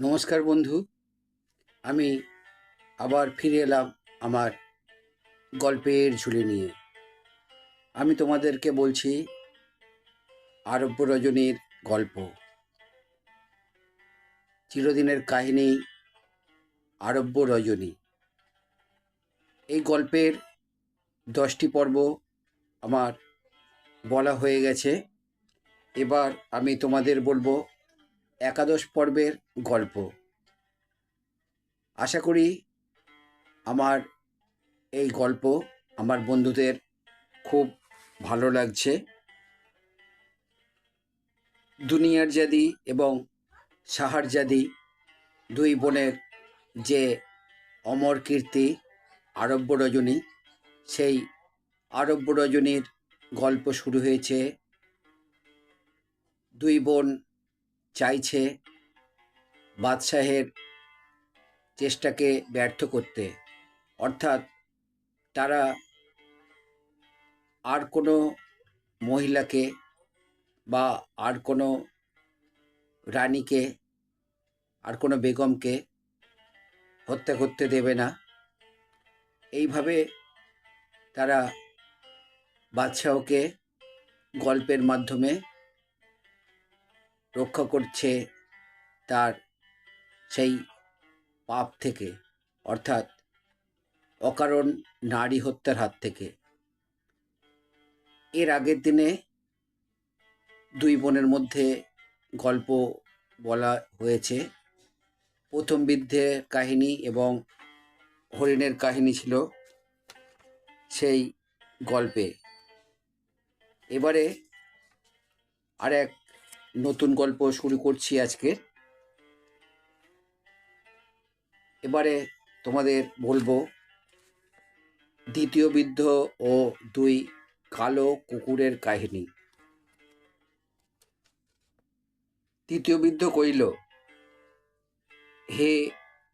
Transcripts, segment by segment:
নমস্কার বন্ধু। আমি আবার ফিরে এলাম আমার গল্পের ঝুলি নিয়ে। আমি তোমাদেরকে বলছি আরব্য রজনীর গল্প। চিরদিনের কাহিনী আরব্য রজনী। এই গল্পের দশটি পর্ব আমার বলা হয়ে গেছে। এবার আমি তোমাদের বলব একাদশ পর্বের গল্প। আশা করি আমার এই গল্প আমার বন্ধুদের খুব ভালো লাগছে। দুনিয়ার জাদি এবং সাহার জাদি দুই বোনের যে অমর কীর্তি, আরব্য রজনী, সেই আরব্য রজনীর গল্প শুরু হয়েছে। দুই বোন চাইছে বাদশাহের চেষ্টাকে ব্যর্থ করতে। অর্থাৎ তারা আর কোনো মহিলাকে বা আর কোনো রানীকে, আর কোনো বেগমকে হত্যা করতে দেবে না। এইভাবে তারা বাদশাহকে গল্পের মাধ্যমে রক্ষা করছে তার সেই পাপ থেকে, অর্থাৎ অকারণ নারী হত্যার হাত থেকে। এর আগের দিনে দুই বোনের মধ্যে গল্প বলা হয়েছে। প্রথম বিদ্ধের কাহিনী এবং হরিণের কাহিনী ছিল সেই গল্পে। এবারে আর এক নতুন গল্প শুরু করছি আজকে এবারে তোমাদের বলব, দ্বিতীয় বৃদ্ধ ও দুই কালো কুকুরের কাহিনী। তৃতীয় বৃদ্ধ কইল হে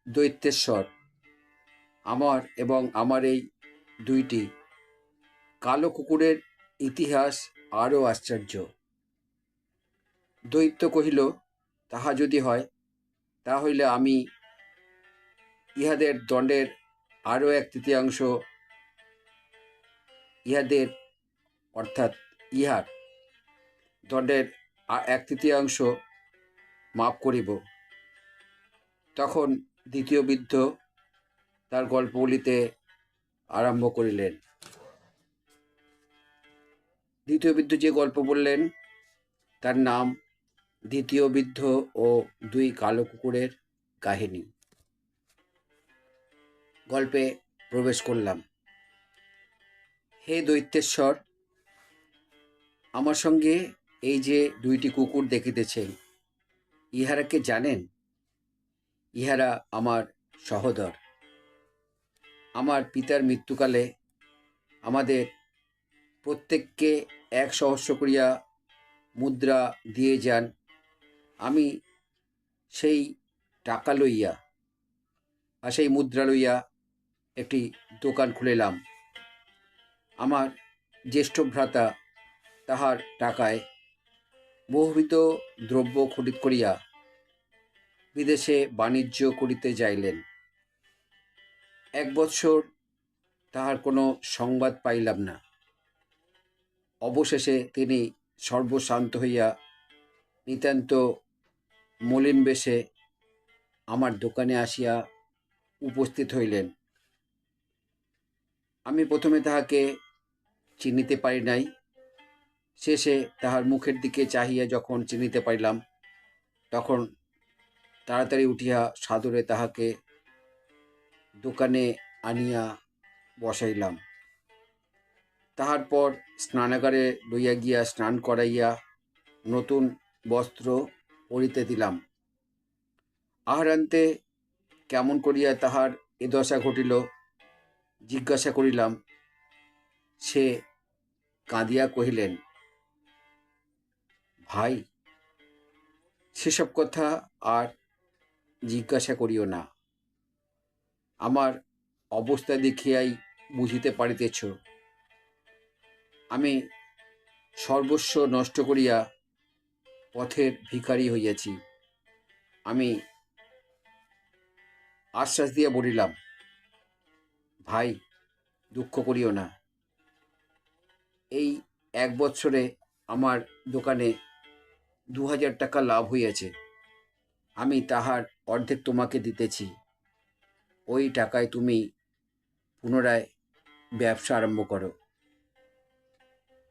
দৈত্যেশ্বর, আমার এবং আমার এই দুইটি কালো কুকুরের ইতিহাস আরও আশ্চর্য। দৈত্য কহিল, তাহা যদি হয় তা হইলে আমি ইহাদের দণ্ডের আরও এক তৃতীয়াংশ ইহাদের, অর্থাৎ ইহার দণ্ডের এক তৃতীয়াংশ মাপ করিব। তখন দ্বিতীয় বৃদ্ধ তার গল্প বলিতে আরম্ভ করিলেন। দ্বিতীয় বৃদ্ধ যে গল্প বললেন, তার নাম দ্বিতীয় বৃদ্ধ ও দুই কালো কুকুরের কাহিনী। গল্পে প্রবেশ করলাম। হে দৈত্যেশ্বর, আমার সঙ্গে এই যে দুইটি কুকুর দেখিতেছেন ইহারাকে জানেন? ইহারা আমার সহোদর। আমার পিতার মৃত্যুকালে আমাদের প্রত্যেককে এক সহস্র করিয়া মুদ্রা দিয়ে যান আমি সেই টাকা লইয়া আর সেই মুদ্রা লইয়া একটি দোকান খুলিলাম। আমার জ্যেষ্ঠ ভ্রাতা তাহার টাকায় বহুবিধ দ্রব্য খরিদ করিয়া বিদেশে বাণিজ্য করিতে যাইলেন। এক বৎসর তাহার কোনো সংবাদ পাইলাম না। অবশেষে তিনি সর্বশান্ত হইয়া নিতান্ত মলিন বেশে আমার দোকানে আসিয়া উপস্থিত হইলেন। আমি প্রথমে তাহাকে চিনিতে পারি নাই। শেষে তাহার মুখের দিকে চাহিয়া যখন চিনিতে পারিলাম, তখন তাড়াতাড়ি উঠিয়া সাদরে তাহাকে দোকানে আনিয়া বসাইলাম। তাহার পর স্নানাগারে লইয়া গিয়া স্নান করাইয়া নতুন বস্ত্র পরিতে দিলাম। আহারান্তে কেমন করিয়া তাহার এ দশা ঘটিল, জিজ্ঞাসা করিলাম, সে কাঁদিয়া কহিলেন, ভাই, সেসব কথা আর জিজ্ঞাসা করিও না। আমার অবস্থা দেখিয়াই বুঝিতে পারিতেছ। আমি সর্বস্ব নষ্ট করিয়া পথের ভিখারি হইয়াছি। আমি আশ্বাস দিয়ে বলিলাম, ভাই, দুঃখ করিও না। এই এক বছরে আমার দোকানে দু হাজার টাকা লাভ হইয়াছে। আমি তাহার অর্ধেক তোমাকে দিতেছি। ওই টাকায় তুমি পুনরায় ব্যবসা আরম্ভ করো।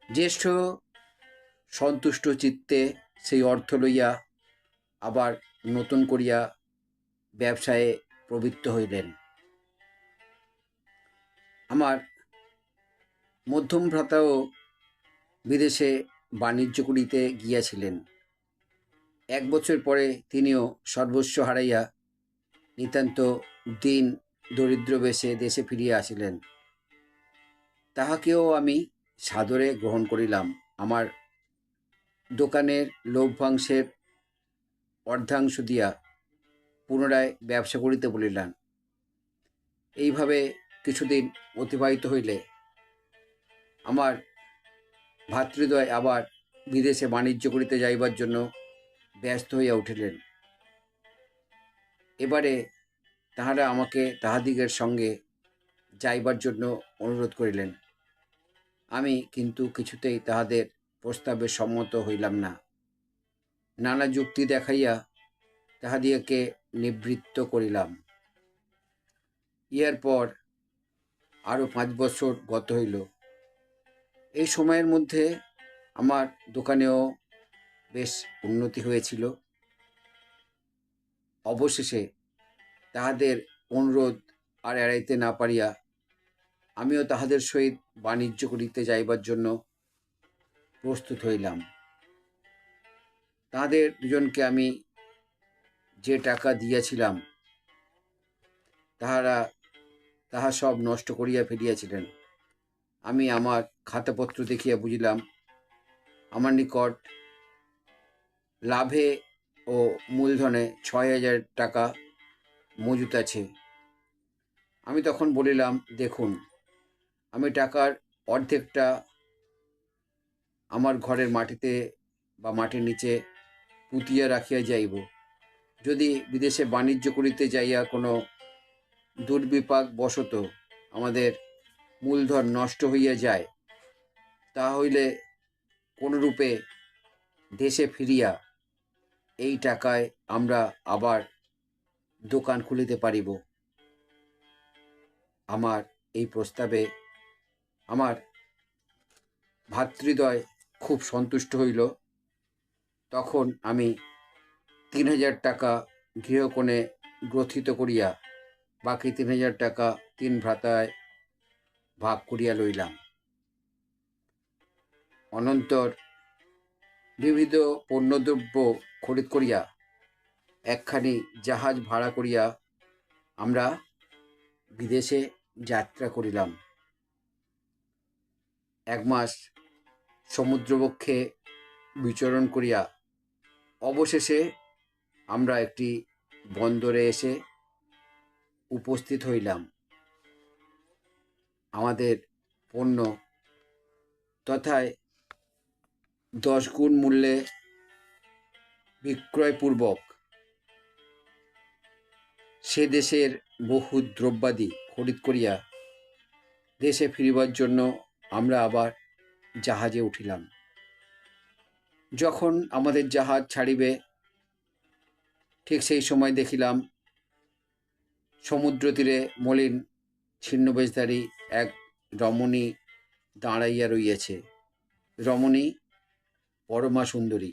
জ্যেষ্ঠ সন্তুষ্ট চিত্তে সেই অর্থ লইয়া আবার নতুন করিয়া ব্যবসায়ে প্রবৃত্ত হইলেন। আমার মধ্যম ভ্রাতাও বিদেশে বাণিজ্য করিতে গিয়াছিলেন। এক বছর পরে তিনিও সর্বস্ব হারাইয়া নিতান্ত দিন দরিদ্র বেশে দেশে ফিরিয়া আসিলেন। তাহাকেও আমি সাদরে গ্রহণ করিলাম, আমার দোকানের লভ্যাংশের অর্ধাংশ দিয়া পুনরায় ব্যবসা করিতে বলিলেন। এইভাবে কিছুদিন অতিবাহিত হইলে আমার ভাতৃদ্বয় আবার বিদেশে বাণিজ্য করিতে যাইবার জন্য ব্যস্ত হইয়া উঠিলেন। এবারে তাহারা আমাকে তাহাদিগের সঙ্গে যাইবার জন্য অনুরোধ করিলেন। আমি কিন্তু কিছুতেই তাহাদের প্রস্তাবে সম্মত হইলাম না। নানা যুক্তি দেখাইয়া তাহাদিগকে নিবৃত্ত করিলাম। ইহার পর আরও পাঁচ বছর গত হইল। এই সময়ের মধ্যে আমার দোকানেও বেশ উন্নতি হয়েছিল। অবশেষে তাহাদের অনুরোধ আর এড়াইতে না পারিয়া আমিও তাহাদের সহিত বাণিজ্য করিতে যাইবার জন্য প্রস্তুত হইলাম। তাহাদের দুজনকে আমি যে টাকা দিয়াছিলাম, তাহারা, তাহা সব নষ্ট করিয়া ফেলিয়াছিলেন। আমি আমার খাতাপত্র দেখিয়া বুঝিলাম, আমার নিকট লাভে ও মূলধনে ছয় হাজার টাকা মজুত আছে। আমি তখন বলিলাম, দেখুন, আমি টাকার অর্ধেকটা আমার ঘরের মাটিতে বা মাটির নিচে পুঁতিয়া রাখিয়া যাইব। যদি বিদেশে বাণিজ্য করিতে যাইয়া কোনো দুর্বিপাক বশত আমাদের মূলধন নষ্ট হইয়া যায়, তা হইলে কোনরূপে দেশে ফিরিয়া এই টাকায় আমরা আবার দোকান খুলিতে পারিব? আমার এই প্রস্তাবে আমার ভাতৃদ্বয় খুব সন্তুষ্ট হইল। তখন আমি তিন হাজার টাকা গৃহকোণে গ্রথিত করিয়া বাকি তিন হাজার টাকা তিন ভ্রাতায় ভাগ করিয়া লইলাম। অনন্তর বিবিধ পণ্যদ্রব্য খরিদ করিয়া একখানি জাহাজ ভাড়া করিয়া আমরা বিদেশে যাত্রা করিলাম। এক মাস সমুদ্রবক্ষে বিচরণ করিয়া অবশেষে আমরা একটি বন্দরে এসে উপস্থিত হইলাম। আমাদের পণ্য তথায় দশ গুণ মূল্যে বিক্রয়পূর্বক সে দেশের বহু দ্রব্যাদি খরিদ করিয়া দেশে ফিরিবার জন্য আমরা আবার জাহাজে উঠিলাম। যখন আমাদের জাহাজ ছাড়িবে, ঠিক সেই সময় দেখিলাম সমুদ্র তীরে মলিন ছিন্নবেশধারী এক রমণী দাঁড়াইয়া রইয়াছে। রমণী পরমা সুন্দরী।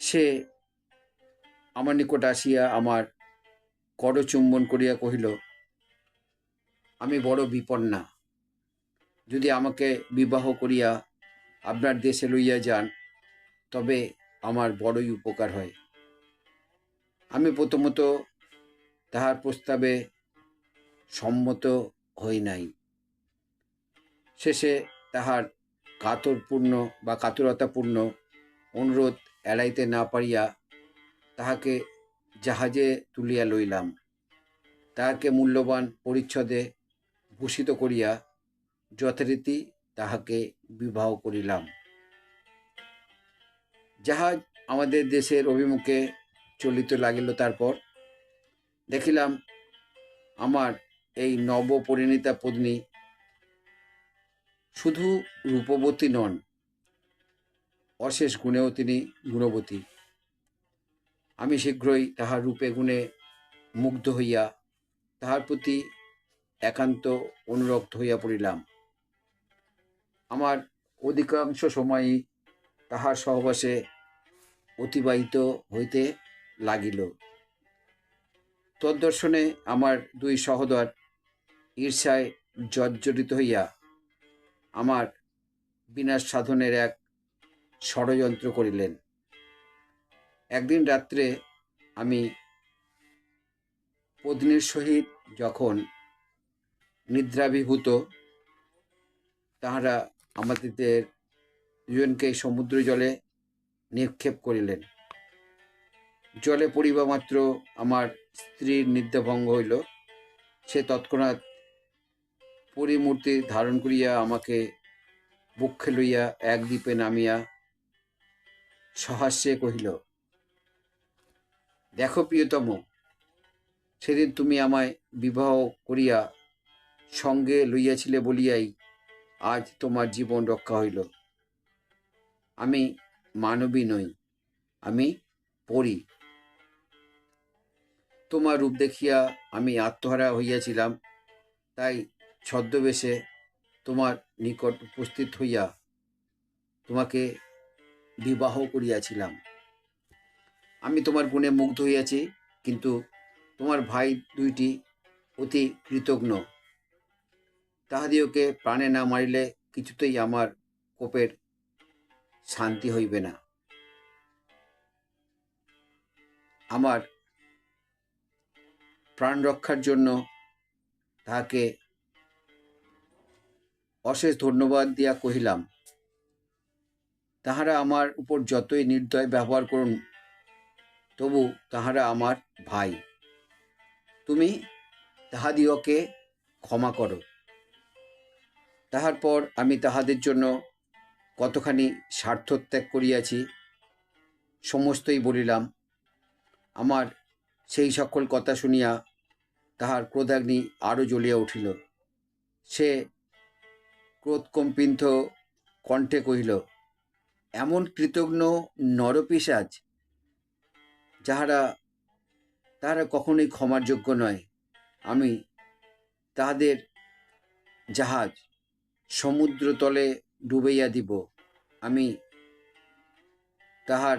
সে আমার নিকট আসিয়া আমার করচুম্বন করিয়া কহিল, আমি বড় বিপন্না। যদি আমাকে বিবাহ করিয়া আপনার দেশে লইয়া যান, তবে আমার বড়ই উপকার হয়। আমি প্রথমত তাহার প্রস্তাবে সম্মত হই নাই। শেষে তাহার কাতরপূর্ণ বা কাতরতাপূর্ণ অনুরোধ এড়াইতে না পারিয়া তাহাকে জাহাজে তুলিয়া লইলাম। তাহাকে মূল্যবান পরিচ্ছদে ভূষিত করিয়া যথারীতি তাহাকে বিবাহ করিলাম। জাহাজ আমাদের দেশের অভিমুখে চলিতে লাগিল তারপর, দেখিলাম আমার এই নবপরিণীতা পত্নী শুধু রূপবতী নন, অশেষ গুণেও তিনি গুণবতী। আমি শীঘ্রই তাহার রূপে গুণে মুগ্ধ হইয়া তাহার প্রতি একান্ত অনুরক্ত হইয়া পড়িলাম। আমার অধিকাংশ সময়ই তাহার সহবাসে অতিবাহিত হইতে লাগিল। তদ্দর্শনে আমার দুই সহোদর ঈর্ষায় জর্জরিত হইয়া আমার বিনাশ সাধনের এক ষড়যন্ত্র করিলেন। একদিন রাত্রে আমি পত্নীর সহিত যখন নিদ্রাভিভূত, তাহারা আমাদের দুজনকে সমুদ্র জলে নিক্ষেপ করিলেন। জলে পড়িবা মাত্র আমার স্ত্রীর নিদ্রাভঙ্গ হইল। সে তৎক্ষণাৎ পরিমূর্তি ধারণ করিয়া আমাকে বক্ষে লইয়া এক দ্বীপে নামিয়া সহাস্যে কহিল, দেখো প্রিয়তম, সেদিন তুমি আমায় বিবাহ করিয়া সঙ্গে লইয়াছিলে বলিয়াই আজ তোমার জীবন রক্ষা হইল। আমি মানবী নই, আমি পড়ি তোমার রূপ দেখিয়া আমি আত্মহারা হইয়াছিলাম, তাই ছদ্মবেশে তোমার নিকট উপস্থিত হইয়া তোমাকে বিবাহ করিয়াছিলাম। আমি তোমার গুণে মুগ্ধ হইয়াছি, কিন্তু তোমার ভাই দুইটি অতি কৃতজ্ঞ তাহাদিওকে প্রাণে না মারিলে কিছুতেই আমার কোপের শান্তি হইবে না। আমার প্রাণ রক্ষার জন্য তাহাকে অশেষ ধন্যবাদ দিয়া কহিলাম, তাহারা আমার উপর যতই নির্দয় ব্যবহার করুন, তবু তাহারা আমার ভাই। তুমি তাহাদিওকে ক্ষমা করো। তাহার পর আমি তাহাদের জন্য কতখানি স্বার্থত্যাগ করিয়াছি, সমস্তই বলিলাম। আমার সেই সকল কথা শুনিয়া তাহার ক্রোধাগ্নি আরও জ্বলিয়া উঠিল। সে ক্রোধকম্পিত কণ্ঠে কহিল, এমন কৃতজ্ঞ নরপিসাজ যাহারা, তাহারা কখনোই ক্ষমার যোগ্য নয়। আমি তাহাদের জাহাজ সমুদ্রতলে ডুবাইয়া দিব। আমি তাহার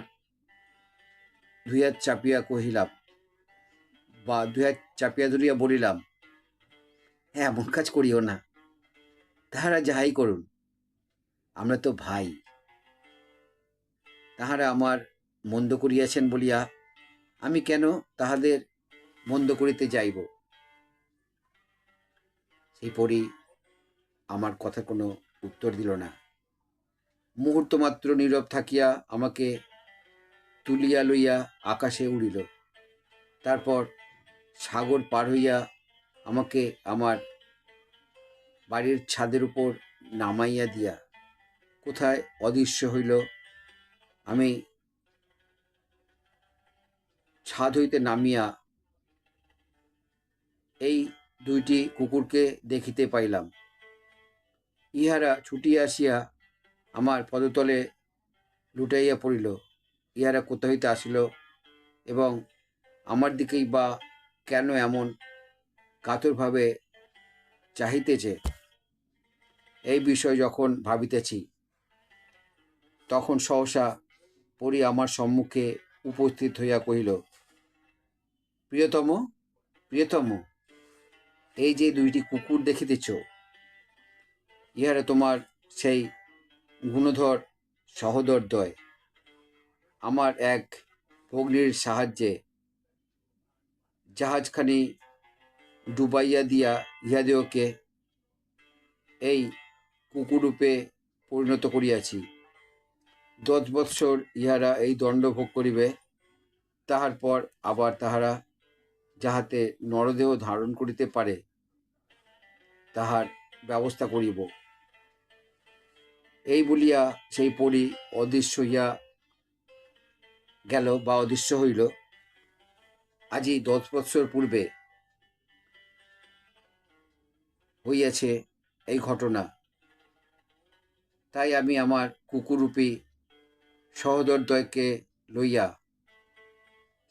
দুই চাপিয়া কহিলাম, বা দুই চাপিয়া ধরিয়া বলিলাম হ্যাঁ এমন কাজ করিও না। তাহারা যাহাই করুন, আমরা তো ভাই। তাহারা আমার মন্দ করিয়াছেন বলিয়া আমি কেন তাহাদের মন্দ করিতে যাইব? সেই পরি আমার কথা কোনো উত্তর দিল না। মুহূর্ত মাত্র নীরব থাকিয়া আমাকে তুলিয়া লইয়া আকাশে উড়িল। তারপর সাগর পার হইয়া আমাকে আমার বাড়ির ছাদের উপর নামাইয়া দিয়া কোথায় অদৃশ্য হইল, আমি ছাদ হইতে নামিয়া এই দুইটি কুকুরকে দেখিতে পাইলাম। ইহারা ছুটিয়া আসিয়া আমার পদতলে লুটাইয়া পড়িল। ইহারা কোথা হইতে আসিল এবং আমার দিকেই বা কেন এমন কাতরভাবে চাহিতেছে, এই বিষয় যখন ভাবিতেছি, তখন সহসা পরি আমার সম্মুখে উপস্থিত হইয়া কহিল, প্রিয়তম প্রিয়তম, এই যে দুইটি কুকুর দেখিতেছ ইহারা তোমার সেই গুণধর সহোদরদ্বয় আমার এক ভগ্নির সাহায্যে জাহাজখানি ডুবাইয়া দিয়া ইহাদেওকে এই কুকুরূপে পরিণত করিয়াছি। দশ বৎসর ইহারা এই দণ্ড ভোগ করিবে, তাহার পর আবার তাহারা যাহাতে নরদেহ ধারণ করিতে পারে, তাহার ব্যবস্থা করিব। এই বলিয়া সেই পরি অদৃশ্য হইয়া গেল বা অদৃশ্য হইল। আজই দশ বৎসর পূর্বে হইয়াছে এই ঘটনা। তাই আমি আমার কুকুরূপী সহোদরদ্বয়কে লইয়া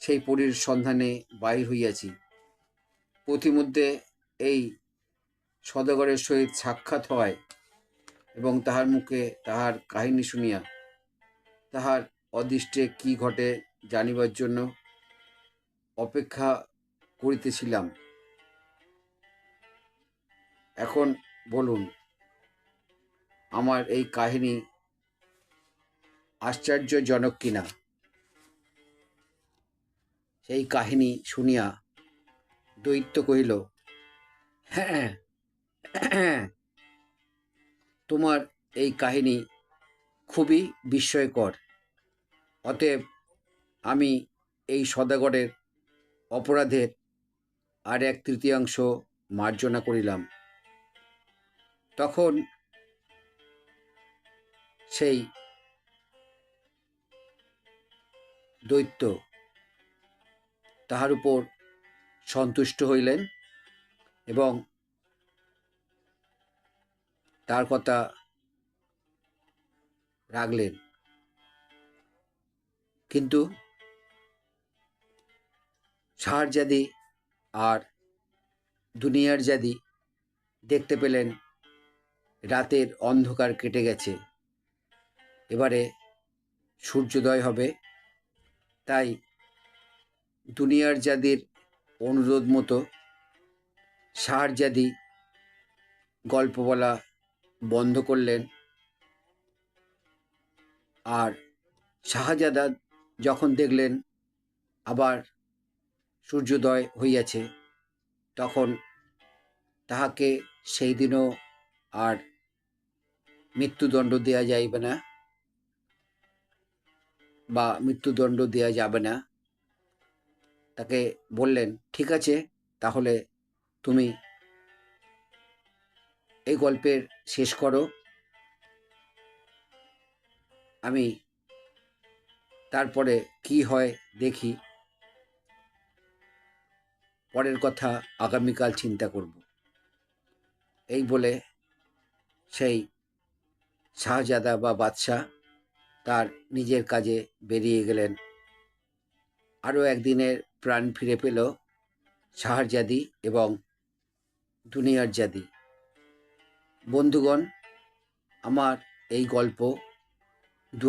সেই পরীর সন্ধানে বাহির হইয়াছি। পথিমধ্যে এই সদাগরের সহিত সাক্ষাৎ হয় এবং তাহার মুখে তাহার কাহিনী শুনিয়া তাহার অদৃষ্টে কি ঘটে জানিবার জন্য অপেক্ষা করিতেছিলাম। এখন বলুন, আমার এই কাহিনী আশ্চর্যজনক কিনা? সেই কাহিনী শুনিয়া দৈত্য কহিল হ্যাঁ হ্যাঁ তোমার এই কাহিনী খুবই বিস্ময়কর। অতএব আমি এই সদাগরের অপরাধের আর এক তৃতীয়াংশ মার্জনা করিলাম। তখন সেই দৈত্য তাহার উপর সন্তুষ্ট হইলেন এবং তার কথা রাখলেন। কিন্তু শাহরজাদি আর দুনিয়ার জাদি দেখতে পেলেন, রাতের অন্ধকার কেটে গেছে। এবারে সূর্যোদয় হবে, তাই দুনিয়ার জাদির অনুরোধ মতো শাহরজাদি গল্প বলা বন্ধ করলেন। আর শাহজাদা যখন দেখলেন আবার সূর্যোদয় হইয়াছে, তখন তাহাকে সেই দিনও আর মৃত্যুদণ্ড দেয়া যাইবে না বা মৃত্যুদণ্ড দেয়া যাবে না। তাকে বললেন, ঠিক আছে, তাহলে তুমি এই গল্পের শেষ করো। আমি তারপরে কি হয় দেখি। পরের কথা আগামীকাল চিন্তা করব। এই বলে সেই শাহজাদা বা বাদশাহ তার নিজের কাজে বেরিয়ে গেলেন। আরও একদিনের প্রাণ ফিরে পেল শাহরজাদি এবং দুনিয়ার জাদি। বন্ধুগণ, আমার এই গল্প দু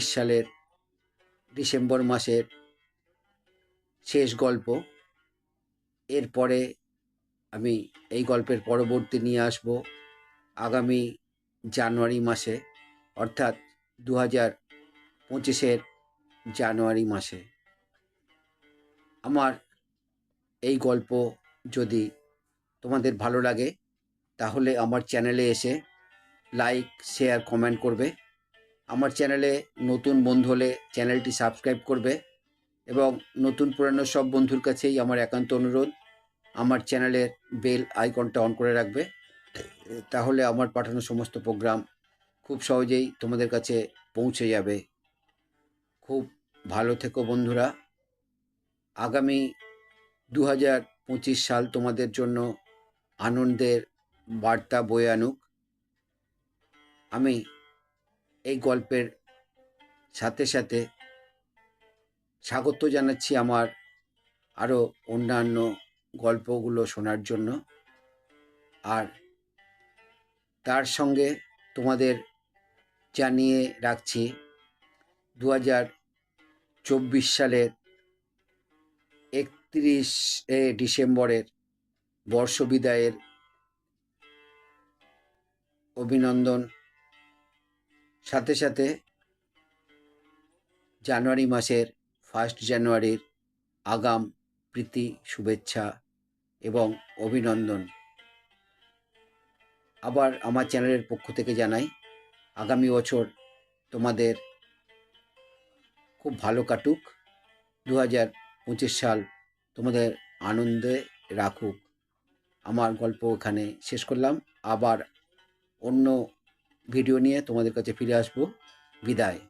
সালের ডিসেম্বর মাসের শেষ গল্প। এরপরে আমি এই গল্পের পরবর্তী নিয়ে আসব আগামী জানুয়ারি মাসে, অর্থাৎ দু হাজার পঁচিশের জানুয়ারি মাসে। আমার এই গল্প যদি তোমাদের ভালো লাগে তাহলে আমার চ্যানেলে এসে লাইক শেয়ার কমেন্ট করবে। আমার চ্যানেলে নতুন বন্ধু হলে চ্যানেলটি সাবস্ক্রাইব করবে এবং নতুন পুরানো সব বন্ধুর কাছেই আমার একান্ত অনুরোধ, আমার চ্যানেলের বেল আইকনটা অন করে রাখবে। তাহলে আমার পাঠানো সমস্ত প্রোগ্রাম খুব সহজেই তোমাদের কাছে পৌঁছে যাবে। খুব ভালো থেকো বন্ধুরা। আগামী দু হাজার পঁচিশ সাল তোমাদের জন্য আনন্দের বার্তা বয়ে আনুক। আমি এই গল্পের সাথে সাথে স্বাগত জানাচ্ছি আমার আরও অন্যান্য গল্পগুলো শোনার জন্য। আর তার সঙ্গে তোমাদের জানিয়ে রাখছি দু হাজার চব্বিশ সালের একত্রিশে ডিসেম্বরের বর্ষবিদায়ের অভিনন্দন। সাথে সাথে জানুয়ারি মাসের ফার্স্ট জানুয়ারির আগাম, প্রীতি, শুভেচ্ছা এবং অভিনন্দন। আবার আমার চ্যানেলের পক্ষ থেকে জানাই, আগামী বছর তোমাদের খুব ভালো কাটুক। দু হাজার পঁচিশ সাল তোমাদের আনন্দে রাখুক। আমার গল্প এখানে শেষ করলাম। আবার অন্য ভিডিও নিয়ে তোমাদের কাছে ফিরে আসব। বিদায়।